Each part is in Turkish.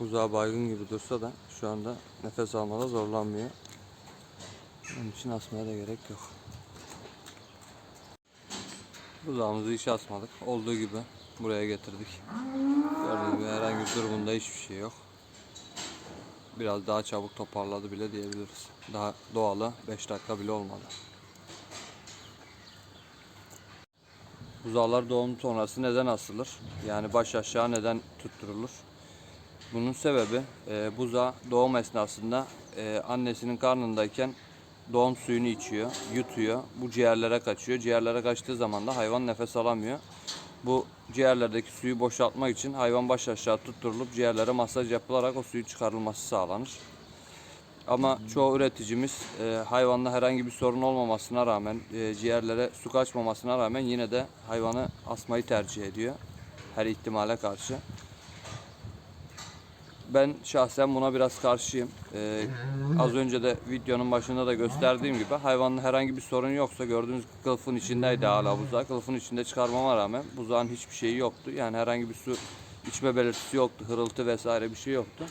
Buzağı baygın gibi dursa da şu anda nefes almada zorlanmıyor. Onun için asmaya da gerek yok. Buzağımızı hiç asmadık. Olduğu gibi buraya getirdik. Gördüğünüz gibi herhangi bir durumunda hiçbir şey yok. Biraz daha çabuk toparladı bile diyebiliriz. Daha doğalı 5 dakika bile olmadı. Buzağlar doğum sonrası neden asılır? Yani baş aşağı neden tutturulur? Bunun sebebi e, buzağı doğum esnasında e, annesinin karnındayken doğum suyunu içiyor, yutuyor. Bu ciğerlere kaçıyor. Ciğerlere kaçtığı zaman da hayvan nefes alamıyor. Bu ciğerlerdeki suyu boşaltmak için hayvan baş aşağı tutturulup ciğerlere masaj yapılarak o suyun çıkarılması sağlanır. Ama çoğu üreticimiz e, hayvanda herhangi bir sorun olmamasına rağmen, e, ciğerlere su kaçmamasına rağmen yine de hayvanı asmayı tercih ediyor. Her ihtimale karşı. Ben şahsen buna biraz karşıyım. Ee, az önce de videonun başında da gösterdiğim gibi hayvanın herhangi bir sorun yoksa gördüğünüz kılıfın içindeydi hala buzağı. Kılıfın içinde çıkarmama rağmen buzağın hiçbir şeyi yoktu. Yani herhangi bir su içme belirtisi yoktu. Hırıltı vesaire bir şey yoktu.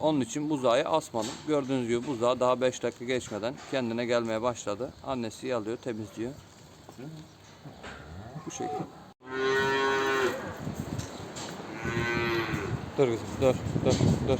Onun için buzağı asmadım. Gördüğünüz gibi buzağı daha 5 dakika geçmeden kendine gelmeye başladı. Annesi yalıyor, temizliyor. Bu şekilde. Kızım, dur, dur, dur.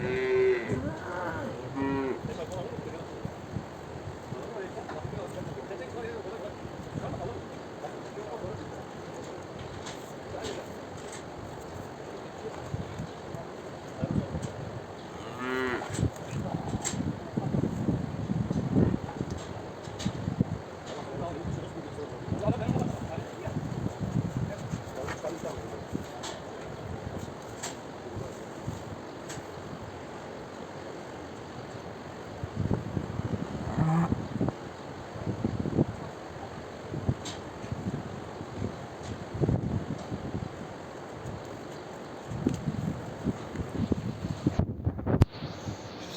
Mm.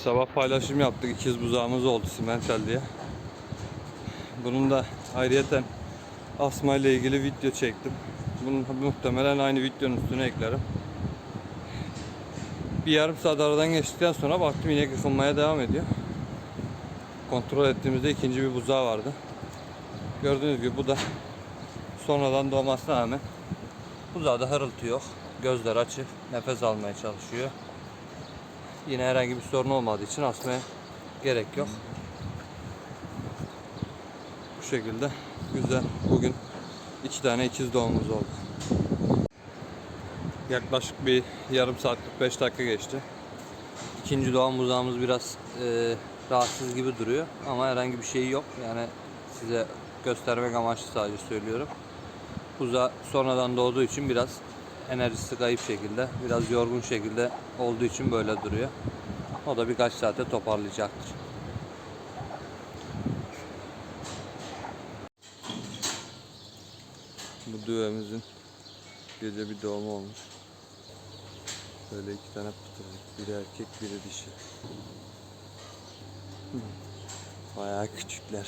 Sabah paylaşım yaptık. İkiz buzağımız oldu simental diye. Bunun da ayrıyeten asma ile ilgili video çektim. Bunu muhtemelen aynı videonun üstüne eklerim. Bir yarım saat aradan geçtikten sonra baktım inek yıkılmaya devam ediyor. Kontrol ettiğimizde ikinci bir buzağı vardı. Gördüğünüz gibi bu da sonradan doğmasına rağmen buzağda hırıltı yok. Gözler açık. Nefes almaya çalışıyor. Yine herhangi bir sorun olmadığı için asmaya gerek yok. Bu şekilde güzel. Bugün iki tane ikiz doğumumuz oldu. Yaklaşık bir yarım saat 45 dakika geçti. İkinci doğan buzağımız biraz e, rahatsız gibi duruyor ama herhangi bir şey yok. Yani size göstermek amaçlı sadece söylüyorum. Buza sonradan doğduğu için biraz enerjisi kayıp şekilde, biraz yorgun şekilde olduğu için böyle duruyor. O da birkaç saate toparlayacaktır. Bu düğemizin gece bir doğumu olmuş. Böyle iki tane pıtırcık. Biri erkek, biri dişi. Bayağı küçükler.